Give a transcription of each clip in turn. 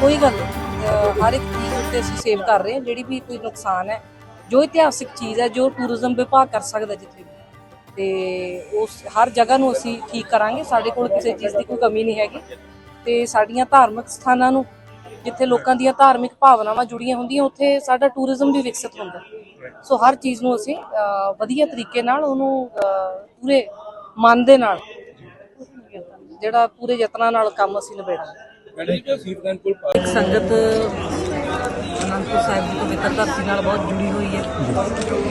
ਕੋਈ ਗੱਲ ਨਹੀਂ। ਅਹ ਹਰ ਇੱਕ ਚੀਜ਼ ਉੱਤੇ ਅਸੀਂ ਸੇਵ ਕਰ ਰਹੇ ਹਾਂ ਜਿਹੜੀ ਵੀ ਕੋਈ ਨੁਕਸਾਨ ਹੈ ਜੋ ਇਤਿਹਾਸਿਕ ਚੀਜ਼ ਹੈ ਜੋ ਟੂਰਿਜ਼ਮ ਵਿਭਾਗ ਕਰ ਸਕਦਾ ਜਿੱਥੇ ਵੀ। ਤੇ ਉਸ ਹਰ ਜਗ੍ਹਾ ਨੂੰ ਅਸੀਂ ਠੀਕ ਕਰਾਂਗੇ ਸਾਡੇ ਕੋਲ ਕਿਸੇ ਚੀਜ਼ ਦੀ ਕੋਈ ਕਮੀ ਨਹੀਂ ਹੈਗੀ। ਤੇ ਸਾਡੀਆਂ ਧਾਰਮਿਕ ਸਥਾਨਾਂ ਨੂੰ ਜਿੱਥੇ ਲੋਕਾਂ ਦੀਆਂ ਧਾਰਮਿਕ ਭਾਵਨਾਵਾਂ ਜੁੜੀਆਂ ਹੁੰਦੀਆਂ ਉੱਥੇ ਸਾਡਾ ਟੂਰਿਜ਼ਮ ਵੀ ਵਿਕਸਿਤ ਹੁੰਦਾ। ਸੋ ਹਰ ਚੀਜ਼ ਨੂੰ ਅਸੀਂ ਵਧੀਆ ਤਰੀਕੇ ਨਾਲ ਉਹਨੂੰ ਪੂਰੇ ਮਨ ਦੇ ਨਾਲ ਜਿਹੜਾ ਪੂਰੇ ਯਤਨਾਂ ਨਾਲ ਕੰਮ ਅਸੀਂ ਨਿਬੇੜਾਂਗੇ। ਮੈਡਮ ਜੀ ਸੀਤਗੰਜ ਕੋਲ ਇੱਕ ਸੰਗਤ ਅਨੰਦਪੁਰ ਸਾਹਿਬ ਦੀ ਪਵਿੱਤਰ ਧਰਤੀ ਨਾਲ ਬਹੁਤ ਜੁੜੀ ਹੋਈ ਹੈ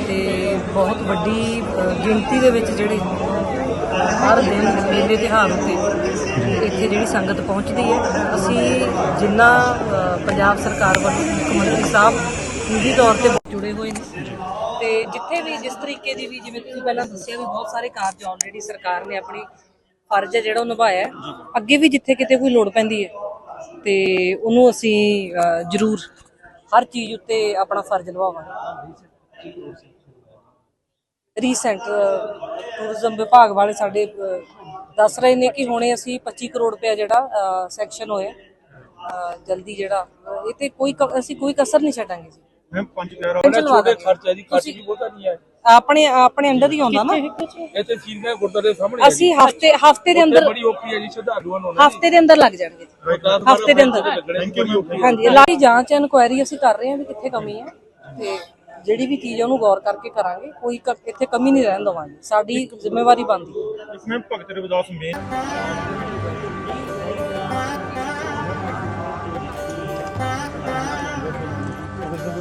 ਤੇ ਬਹੁਤ ਵੱਡੀ ਅ, ਗਿਣਤੀ ਦੇ ਵਿੱਚ ਜਿਹੜੇ ਹਰ ਦਿਨ ਮੇਲੇ ਤਿਉਹਾਰ ਉੱਤੇ ਇੱਥੇ ਜਿਹੜੀ ਸੰਗਤ ਪਹੁੰਚਦੀ ਹੈ ਅਸੀਂ ਜਿੰਨਾ ਅ, ਪੰਜਾਬ ਸਰਕਾਰ ਵੱਲੋਂ ਮੁੱਖ ਮੰਤਰੀ ਸਾਹਿਬ ਨਿੱਜੀ ਤੌਰ ਤੇ ਜੁੜੇ ਹੋਏ ਨੇ ਤੇ ਜਿੱਥੇ ਵੀ ਜਿਸ ਤਰੀਕੇ ਦੀ ਵੀ ਜਿਵੇਂ ਤੁਸੀਂ ਪਹਿਲਾਂ ਦੱਸਿਆ ਵੀ ਬਹੁਤ ਸਾਰੇ ਕਾਰਜ ਆਲਰੇਡੀ ਸਰਕਾਰ ਨੇ ਆਪਣੀ ਫਰਜ਼ ਹੈ ਜਿਹੜਾ ਉਹ ਨਿਭਾਇਆ ਹੈ। ਅੱਗੇ ਵੀ ਜਿੱਥੇ ਕਿਤੇ ਕੋਈ ਲੋੜ ਪੈਂਦੀ ਹੈ ਤੇ ਉਹਨੂੰ ਅਸੀਂ ਅ, ਜ਼ਰੂਰ ਹਰ ਚੀਜ਼ ਉੱਤੇ ਆਪਣਾ ਫਰਜ਼ ਨਿਭਾਵਾਂਗੇ। ਰੀਸੈਂਟ ਟੂਰਿਜ਼ਮ ਵਿਭਾਗ ਵਾਲੇ ਸਾਡੇ ਦੱਸ ਰਹੇ ਨੇ ਕਿ ਹੁਣੇ ਅਸੀਂ 25 ਕਰੋੜ ਰੁਪਇਆ ਜਿਹੜਾ ਸੈਕਸ਼ਨ ਹੋਇਆ। ਜਲਦੀ ਜਿਹੜਾ ਇਹ ਤੇ ਕੋਈ ਕ- ਅਸੀਂ ਕੋਈ ਕਸਰ ਨਹੀਂ ਛੱਡਾਂਗੇ ਜੀ। ਮੈਂ ਪੰਜ ਟੈਨਸ਼ਨ ਲਵਾ ਛੋਟੇ। ਖਰਚ ਹੈ ਜੀ ਖਰਚ ਵੀ ਬਹੁਤਾ ਨਹੀਂ ਹੈ। ਆਪਣੇ ਆਪਣੇ ਅੰਡਰ ਹੀ ਆਉਂਦਾ ਨਾ। ਇੱਥੇ ਸੀਤਗੰਜ ਗੁਰਦੁਆਰੇ ਦੇ ਸਾਹਮਣੇ ਅਸੀਂ ਹਫ਼ਤੇ ਹਫ਼ਤੇ ਦੇ ਅੰਦਰ ਬੜੀ ਔਖੀ ਹੈ ਜੀ ਸ਼ਰਧਾਲੂਆਂ ਨੂੰ ਹਫ਼ਤੇ ਦੇ ਅੰਦਰ ਲੱਗ ਜਾਣਗੇ ਹਫ਼ਤੇ ਦੇ ਅੰਦਰ। ਹਾਂਜੀ ਇਲਾਕੀ ਜਾਂਚ ਇਨਕੁਆਇਰੀ ਅਸੀਂ ਕਰ ਰਹੇ ਹਾਂ ਵੀ ਕਿੱਥੇ ਕਮੀ ਹੈ। ਤੇ ਜਿਹੜੀ ਵੀ ਚੀਜ਼ ਹੈ ਉਹਨੂੰ ਗੌਰ ਕਰਕੇ ਕਰਾਂਗੇ। ਕੋਈ ਇੱਥੇ ਕਮੀ ਨਹੀਂ ਰਹਿਣ ਦੇਵਾਂਗੇ। ਸਾਡੀ ਜ਼ਿੰਮੇਵਾਰੀ ਬਣਦੀ ਹੈ।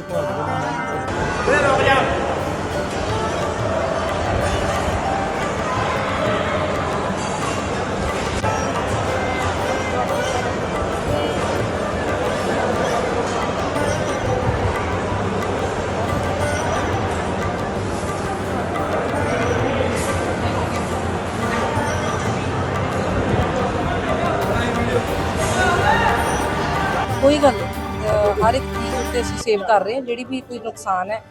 그대로 그냥 보이가 ਹਰ ਇੱਕ ਚੀਜ਼ ਉੱਤੇ ਅਸੀਂ ਸੇਵ ਕਰ ਰਹੇ ਹਾਂ, ਜਿਹੜੀ ਵੀ ਕੋਈ ਨੁਕਸਾਨ ਹੈ,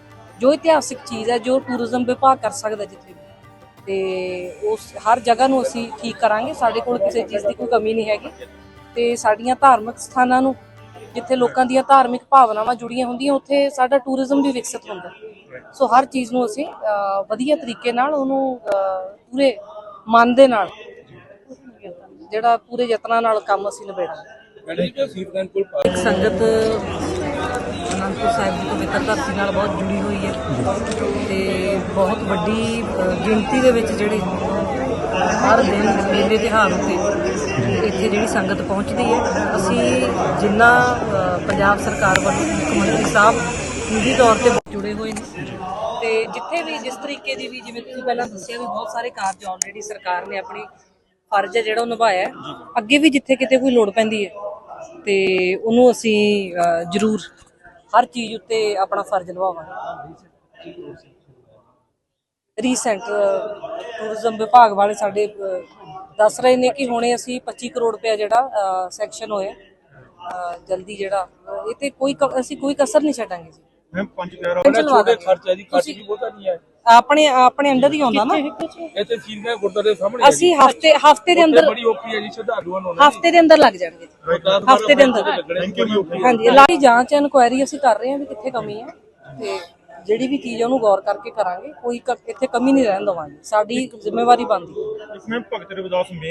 ਜੋ ਇਤਿਹਾਸਿਕ ਚੀਜ਼ ਹੈ, ਜੋ ਟੂਰਿਜ਼ਮ ਵਿਭਾਗ ਕਰ ਸਕਦਾ ਜਿੱਥੇ ਵੀ। ਤੇ ਉਸ ਹਰ ਜਗ੍ਹਾ ਨੂੰ ਅਸੀਂ ਠੀਕ ਕਰਾਂਗੇ, ਸਾਡੇ ਕੋਲ ਕਿਸੇ ਚੀਜ਼ ਦੀ ਕੋਈ ਕਮੀ ਨਹੀਂ ਹੈਗੀ। ਤੇ ਸਾਡੀਆਂ ਧਾਰਮਿਕ ਸਥਾਨਾਂ ਨੂੰ, ਜਿੱਥੇ ਲੋਕਾਂ ਦੀਆਂ ਧਾਰਮਿਕ ਭਾਵਨਾਵਾਂ ਜੁੜੀਆਂ ਹੁੰਦੀਆਂ, ਉੱਥੇ ਸਾਡਾ ਟੂਰਿਜ਼ਮ ਵੀ ਵਿਕਸਿਤ ਹੁੰਦਾ। ਸੋ ਹਰ ਚੀਜ਼ ਨੂੰ ਅਸੀਂ ਵਧੀਆ ਤਰੀਕੇ ਨਾਲ ਉਹਨੂੰ ਪੂਰੇ ਮਨ ਦੇ ਨਾਲ, ਜਿਹੜਾ ਪੂਰੇ ਯਤਨਾਂ ਨਾਲ ਕੰਮ ਅਸੀਂ ਨਿਬੇੜਾਂਗੇ। ਇੱਕ ਸੰਗਤ ਅਨੰਦਪੁਰ ਸਾਹਿਬ ਦੀ ਪਵਿੱਤਰ ਧਰਤੀ ਨਾਲ ਬਹੁਤ ਜੁੜੀ ਹੋਈ ਹੈ ਤੇ ਬਹੁਤ ਵੱਡੀ ਗਿਣਤੀ ਦੇ ਵਿੱਚ ਜਿਹੜੇ ਹਰ ਦਿਨ ਮੇਲੇ, ਤਿਉਹਾਰ ਉੱਤੇ ਇੱਥੇ ਜਿਹੜੀ ਸੰਗਤ ਪਹੁੰਚਦੀ ਹੈ। ਅਸੀਂ ਜਿੰਨਾ ਪੰਜਾਬ ਸਰਕਾਰ ਵੱਲੋਂ ਮੁੱਖ ਮੰਤਰੀ ਸਾਹਿਬ ਨਿੱਜੀ ਤੌਰ ਤੇ ਜੁੜੇ ਹੋਏ ਨੇ ਤੇ ਜਿੱਥੇ ਵੀ, ਜਿਸ ਤਰੀਕੇ ਦੀ ਵੀ ਜਿਵੇਂ ਤੁਸੀਂ ਪਹਿਲਾਂ ਦੱਸਿਆ ਵੀ ਬਹੁਤ ਸਾਰੇ ਕਾਰਜ ਆਲਰੇਡੀ ਸਰਕਾਰ ਨੇ ਆਪਣੀ ਫਰਜ਼ ਹੈ ਜਿਹੜਾ ਉਹ ਨਿਭਾਇਆ ਅੱਗੇ ਵੀ ਜਿੱਥੇ ਕਿਤੇ ਕੋਈ ਲੋੜ ਪੈਂਦੀ ਹੈ ਤੇ ਉਹਨੂੰ ਅਸੀਂ ਜ਼ਰੂਰ ਹਰ ਚੀਜ਼ ਉੱਤੇ ਆਪਣਾ ਫਰਜ਼ ਨਿਭਾਵਾਂਗੇ। ਰੀਸੈਂਟ ਟੂਰਿਜ਼ਮ ਵਿਭਾਗ ਵਾਲੇ ਸਾਡੇ ਦੱਸ ਰਹੇ ਨੇ ਕਿ ਹੁਣੇ ਅਸੀਂ 25 ਕਰੋੜ ਰੁਪਇਆ ਜਿਹੜਾ ਸੈਕਸ਼ਨ ਹੋਇਆ ਜਲਦੀ ਜਿਹੜਾ ਇਹ ਤੇ ਕੋਈ ਅਸੀਂ ਕੋਈ ਕਸਰ ਨਹੀਂ ਛੱਡਾਂਗੇ ਜੀ। ਮੈਂ ਪੰਜ ਕਹਿ ਰਹਾ ਟੈਨਸ਼ਨ ਲਵਾ ਛੋਟੇ। ਖਰਚ ਹੈ ਜੀ ਖਰਚ ਤੁਸੀਂ- ਵੀ ਬਹੁਤਾ ਨਹੀਂ ਹੈ। ਆਪਣੇ ਆਪਣੇ ਅੰਡਰ ਹੀ ਆਉਂਦਾ ਨਾ। ਇੱਥੇ ਸੀਰਗਾ ਗੁਰਦੁਆਰੇ ਸਾਹਮਣੇ ਅਸੀਂ ਹਫ਼ਤੇ ਹਫ਼ਤੇ ਦੇ ਅੰਦਰ ਬੜੀ ਓਪੀ ਹੈ ਜੀ ਸ਼ਰਧਾਲੂਆਂ ਨੂੰ ਹਫ਼ਤੇ ਦੇ ਅੰਦਰ ਲੱਗ ਜਾਣਗੇ ਹਫ਼ਤੇ ਦੇ ਅੰਦਰ। ਹਾਂਜੀ ਲਾਈ ਜਾਂਚ ਇਨਕੁਆਇਰੀ ਅਸੀਂ ਕਰ ਰਹੇ ਹਾਂ ਵੀ ਕਿੱਥੇ ਕਮੀ ਹੈ। ਤੇ ਜਿਹੜੀ ਵੀ ਚੀਜ਼ ਉਹਨੂੰ ਗੌਰ ਕਰਕੇ ਕਰਾਂਗੇ। ਕੋਈ ਇੱਥੇ ਕਮੀ ਨਹੀਂ ਰਹਿਣ ਦਵਾਂਗੇ। ਸਾਡੀ ਜ਼ਿੰਮੇਵਾਰੀ ਬਣਦੀ ਹੈ। ਇਸ ਵਿੱਚ ਭਗਤ ਰਵਿਦਾਸ